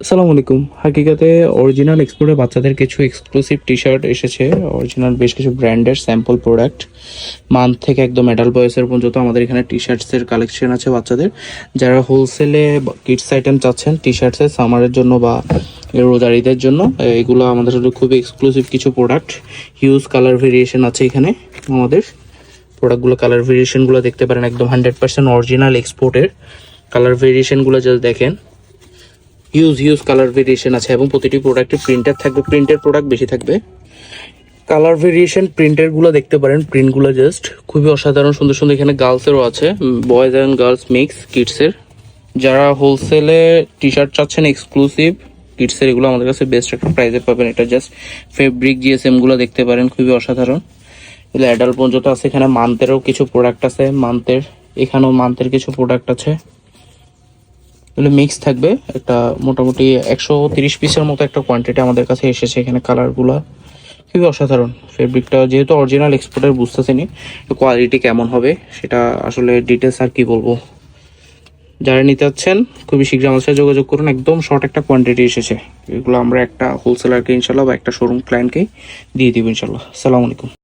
আসসালামু আলাইকুম। হাকিকাতে অরিজিনাল এক্সপোর্টে বাচ্চাদের কিছু এক্সক্লুসিভ টি শার্ট এসেছে। অরিজিনাল বেশ কিছু ব্র্যান্ডের স্যাম্পল প্রোডাক্ট মান্থ থেকে একদম অ্যাডাল্ট বয়সের পর্যন্ত আমাদের এখানে টি শার্টসের কালেকশন আছে বাচ্চাদের। যারা হোলসেলে কিডস আইটেম চাচ্ছেন টি শার্টসের সামারের জন্য বা রোজারিদের জন্য, এগুলো আমাদের খুবই এক্সক্লুসিভ কিছু প্রোডাক্ট হিউজ কালার ভেরিয়েশন আছে এখানে আমাদের। প্রোডাক্টগুলো কালার ভেরিয়েশনগুলো দেখতে পারেন একদম হান্ড্রেড পার্সেন্ট অরিজিনাল এক্সপোর্টের কালার ভেরিয়েশনগুলো জাস্ট দেখেন। হিউজ হিউজ কালার ভেরিয়েশন আছে এবং প্রতিটি প্রোডাক্টে প্রিন্টার থাকবে প্রিন্টের প্রোডাক্ট বেশি থাকবে। কালার ভেরিয়েশন প্রিন্টেরগুলো দেখতে পারেন প্রিন্টগুলো জাস্ট খুবই অসাধারণ, সুন্দর সুন্দর এখানে গার্লসেরও আছে বয়েজ অ্যান্ড গার্লস মিক্স কিডসের যারা হোলসেলে টি শার্ট চাচ্ছেন এক্সক্লুসিভ কিডসের এগুলো আমাদের কাছে বেস্ট একটা প্রাইসে পাবেন। এটা জাস্ট ফেব্রিক জিএসএমগুলো দেখতে পারেন, খুবই অসাধারণ। এগুলো অ্যাডাল্ট পর্যন্ত আছে, এখানে মান্থেরও কিছু প্রোডাক্ট আছে মান্থের এখানেও মান্থের কিছু প্রোডাক্ট আছে। এগুলো মিক্স থাকবে। একটা মোটামুটি একশো তিরিশ পিসের মতো একটা কোয়ান্টিটি আমাদের কাছে এসেছে এখানে কালারগুলো খুবই অসাধারণ ফেব্রিকটা যেহেতু অরিজিনাল এক্সপোর্টের বুঝতেছেনি কোয়ালিটি কেমন হবে, সেটা আসলে ডিটেলস আর কি বলব। যারা নিতে চাচ্ছেন, খুবই শীঘ্র আমাদের সাথে যোগাযোগ করুন। একদম শর্ট একটা কোয়ান্টিটি এসেছে। এগুলো আমরা একটা হোলসেলারকে ইনশাল্লাহ বা একটা শোরুম ক্লায়েন্টকে দিয়ে দিব ইনশাল্লাহ সালাম আলাইকুম।